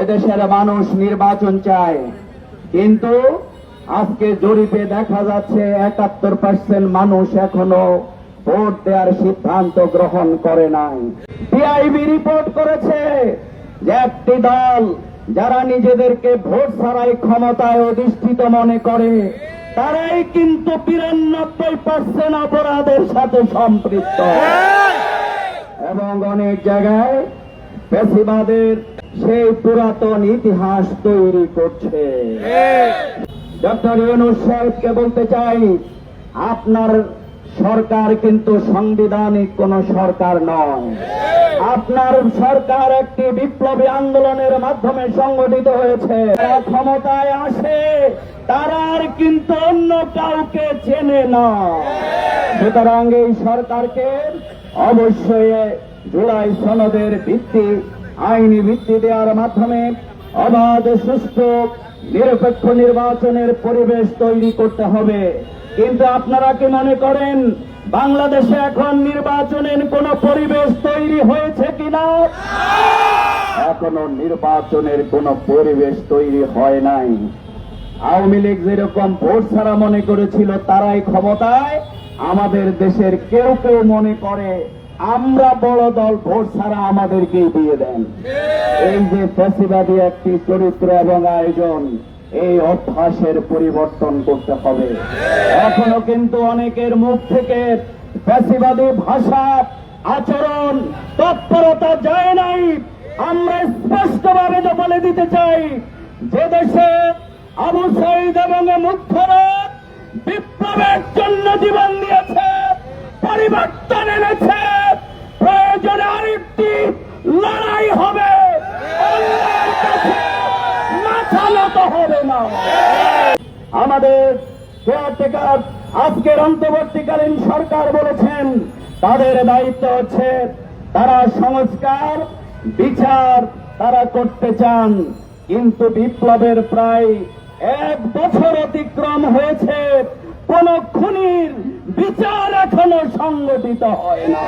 এদেশের মানুষ নির্বাচন চায়। কিন্তু আজকে জরিপে দেখা যাচ্ছে একাত্তর পার্সেন্ট মানুষ এখনও ভোট দেওয়ার সিদ্ধান্ত গ্রহণ করে নাই। পিআইবি রিপোর্ট করেছে যে একটি দল যারা নিজেদেরকে ভোট ছাড়াই ক্ষমতায় অধিষ্ঠিত মনে করে তারাই কিন্তু বিরানব্বই পার্সেন্ট অপরাধের সাথে সম্পৃক্ত। এবং অনেক জায়গায় পেশিবাদের সেই পুরাতন ইতিহাস তৈরি করছে। ডক্টর ইউনুস সাহেবকে বলতে চাই, আপনার সরকার কিন্তু সাংবিধানিক কোন সরকার নয়। আপনার সরকার একটি বিপ্লবী আন্দোলনের মাধ্যমে সংগঠিত হয়েছে। ক্ষমতায় আসে, তারা আর কিন্তু অন্য কাউকে চেনে না। সুতরাং এই সরকারকে অবশ্যই জুলাই সনদের ভিত্তি, আইনি ভিত্তি দেওয়ার মাধ্যমে অবাধ, সুষ্ঠু, নিরপেক্ষ নির্বাচনের পরিবেশ তৈরি করতে হবে। কিন্তু আপনারা কি মনে করেন, বাংলাদেশে এখন নির্বাচনের কোন পরিবেশ তৈরি হয়েছে কিনা? এখনও নির্বাচনের কোন পরিবেশ তৈরি হয় নাই। আওয়ামী লীগ যেরকম ভোট ছাড়া মনে করেছিল, তারাই ক্ষমতায়। আমাদের দেশের কেউ কেউ মনে করে আমরা বড় দল, ভোট ছাড়া আমাদেরকেই দিয়ে দেন। এই যে ফেসিবাদী একটি চরিত্র এবং আয়োজন, এই অভ্যাসের পরিবর্তন করতে হবে। এখনও কিন্তু অনেকের মুখ থেকে ফেসিবাদী ভাষা, আচরণ, তৎপরতা যায় নাই। আমরা স্পষ্টভাবে তো বলে দিতে চাই, যে দেশে আবু সাইদ এবং মুগ্ধরা বিপ্লবের জন্য জীবন দিয়েছে পরিবর্তন হবে না আমাদের কেয়ারটেকার আজকের অন্তর্বর্তীকালীন সরকার বলেছেন, তাদের দায়িত্ব হচ্ছে তারা সংস্কার, বিচার তারা করতে চান। কিন্তু বিপ্লবের প্রায় এক বছর অতিক্রম হয়েছে, কোন খুনির বিচার এখনও সংগঠিত হয় না।